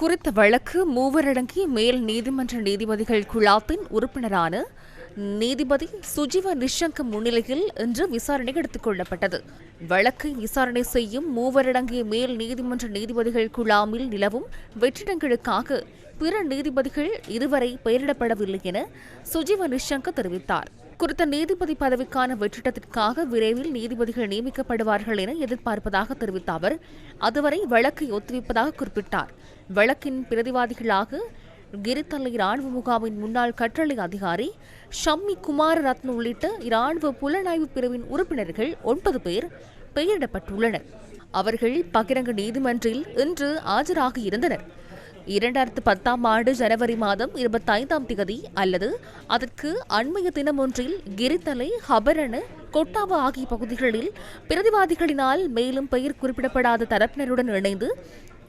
குறித்த வழக்கு மூவரடங்கி மேல் நீதிமன்ற நீதிபதிகள் குழாத்தின் உறுப்பினரான நீதிபதி சுஜீவ நிஷங்க முன்னிலையில் இன்று விசாரணை எடுத்துக் கொள்ளப்பட்டது. வழக்கை விசாரணை செய்யும் மூவரடங்கிய மேல் நீதிமன்ற நீதிபதிகள் குழாமில் நிலவும் வெற்றிடங்களுக்காக பிற நீதிபதிகள் இதுவரை பெயரிடப்படவில்லை என சுஜீவ நிஷங்க தெரிவித்தார். குறித்த நீதிபதி பதவிக்கான வெற்றிடத்திற்காக விரைவில் நீதிபதிகள் நியமிக்கப்படுவார்கள் என எதிர்பார்ப்பதாக தெரிவித்த அவர் அதுவரை வழக்கை ஒத்திவைப்பதாக குறிப்பிட்டார். வழக்கின் பிரதிவாதிகளாக கிரித்தலை இராணுவ முகாமின் முன்னாள் கற்றளை அதிகாரி ஷம்மி குமார ரத்ன உள்ளிட்ட இராணுவ புலனாய்வு பிரிவின் உறுப்பினர்கள் ஒன்பது பேர் பெயரிடப்பட்டுள்ளனர். அவர்கள் பகிரங்க நீதிமன்றில் இன்று ஆஜராக இருந்தனர். இரண்டாயிரத்து பத்தாம் ஆண்டு ஜனவரி மாதம் இருபத்தைந்தாம் திகதி அல்லது அதற்கு அண்மைய தினம் ஒன்றில் கிரித்தலை ஹபரண கொட்டாவா ஆகிய பகுதிகளில் பிரதிவாதிகளினால் மேலும் பெயர் குறிப்பிடப்படாத தரப்பினருடன் இணைந்து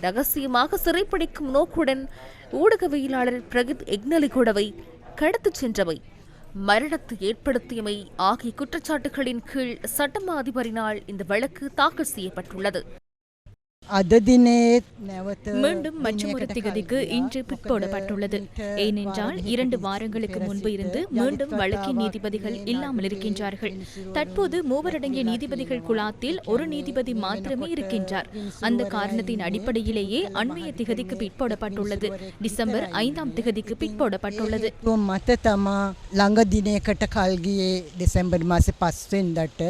ரகசியமாக சிறைப்பிடிக்கும் நோக்குடன் ஊடகவியலாளர் பிரகித் எக்னலிகூடவை கடத்திச் சென்றவை. மரணத்தை ஏற்படுத்தியமை ஆகிய குற்றச்சாட்டுகளின் கீழ் சட்டமா அதிபரினால் இந்த வழக்கு தாக்கல் செய்யப்பட்டுள்ளது. அத தினே மீண்டும் மற்றொரு திகதிக்கு இன்று பிற்போடப்பட்டுள்ளது ஏனென்றால் இரண்டு வாரங்களுக்கு முன்பு இருந்து மீண்டும் வழக்கின் நீதிபதிகள் இல்லாமல் இருக்கின்றார்கள் தற்போது மூவரடங்கிய நீதிபதிகள் குழாத்தில் ஒரு நீதிபதி மாத்திரமே இருக்கின்றார் அந்த காரணத்தின் அடிப்படையிலேயே அண்மைய திகதிக்கு பிற்போடப்பட்டுள்ளது டிசம்பர் ஐந்தாம் திகதிக்கு பிற்போடப்பட்டுள்ளது மத்த தமா லங்க தினே கட்ட கால்கியே டிசம்பர் மாசம் பஸ்வெந்தட்டு